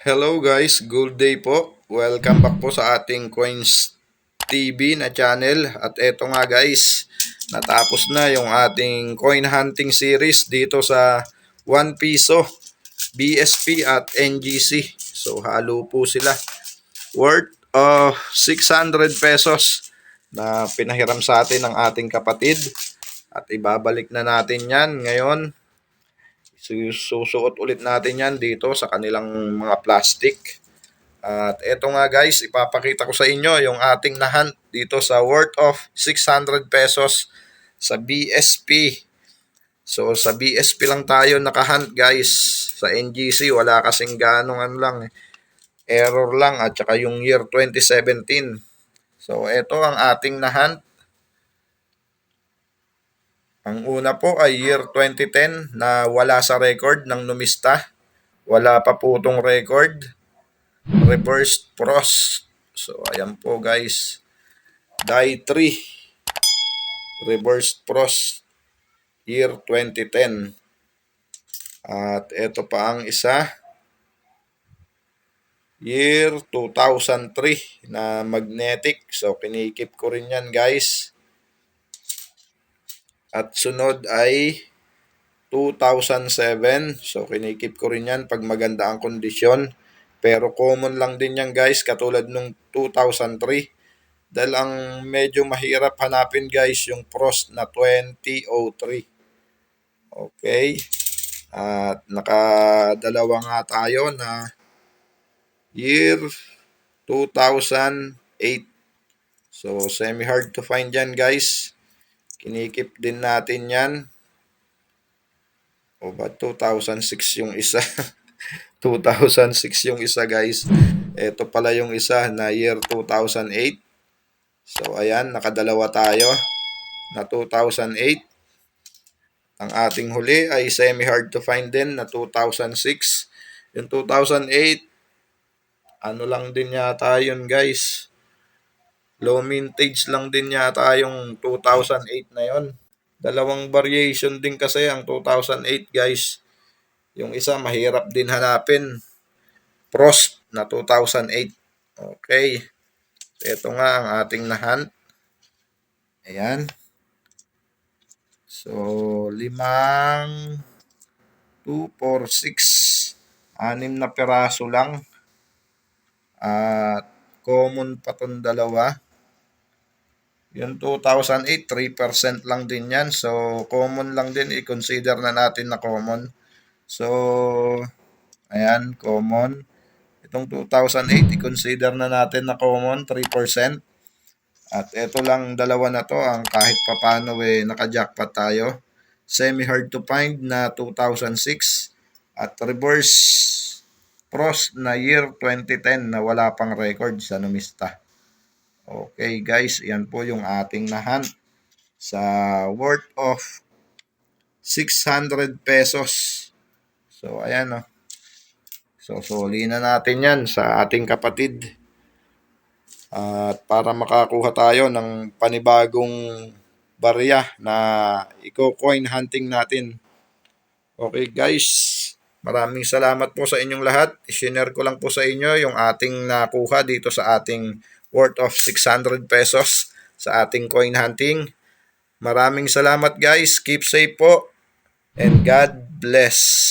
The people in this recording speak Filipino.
Hello guys, good day po. Welcome back po sa ating Coins TV na channel. At eto nga guys, natapos na yung ating coin hunting series dito sa 1 piso, BSP at NGC. So halo po sila. Worth of 600 pesos na pinahiram sa atin ng ating kapatid. At ibabalik na natin yan ngayon susuot ulit natin yan dito sa kanilang mga plastic. At eto nga guys, ipapakita ko sa inyo yung ating nahunt dito sa worth of 600 pesos sa BSP. So sa BSP lang tayo nakahunt guys. Sa NGC wala kasing ganong ano lang eh. Error lang at saka yung year 2017. So eto ang ating nahunt ang una po ay year 2010 na wala sa record ng numista. Wala pa po itong record. Reversed pros. So, ayan po guys. Die 3. Reversed pros. Year 2010. At ito pa ang isa. Year 2003 na magnetic. So, kinikip ko rin yan guys. At sunod ay 2007. So, kinikip ko rin yan pag maganda ang kondisyon. Pero common lang din yan guys, katulad nung 2003. Dahil ang medyo mahirap hanapin guys, yung Frost na 2003. Okay. At nakadalawa nga tayo na year 2008. So, semi-hard to find yan guys. Kinikip din natin yan. O ba, 2006 yung isa. 2006 yung isa guys. Ito pala yung isa na year 2008. So ayan, nakadalawa tayo na 2008. Ang ating huli ay semi-hard to find din na 2006. Yung 2008, ano lang din yata yun guys Low mintage lang din yata yung 2008 na yon. Dalawang variation din kasi ang 2008 guys. Yung isa mahirap din hanapin. Frost na 2008. Okay. Ito nga ang ating nahunt. Ayan. So, limang 2, 4, 6 anim na peraso lang. At common pa tong dalawa. Yung 2008, 3% lang din yan. So, common lang din. I-consider na natin na common. So, ayan, common. Itong 2008, i-consider na natin na common, 3%. At ito lang dalawa na to, ang kahit papano eh, naka-jackpot tayo. Semi-hard to find na 2006. At reverse pros na year 2010 na wala pang record sa numista. Okay guys, yan po yung ating nahan sa worth of 600 pesos. So ayan. Oh. So suli na natin yan sa ating kapatid. At para makakuha tayo ng panibagong barya na i-coin hunting natin. Okay guys, maraming salamat po sa inyong lahat. I-share ko lang po sa inyo yung ating nakuha dito sa ating worth of 600 pesos sa ating coin hunting. Maraming salamat guys. Keep safe po. And God bless.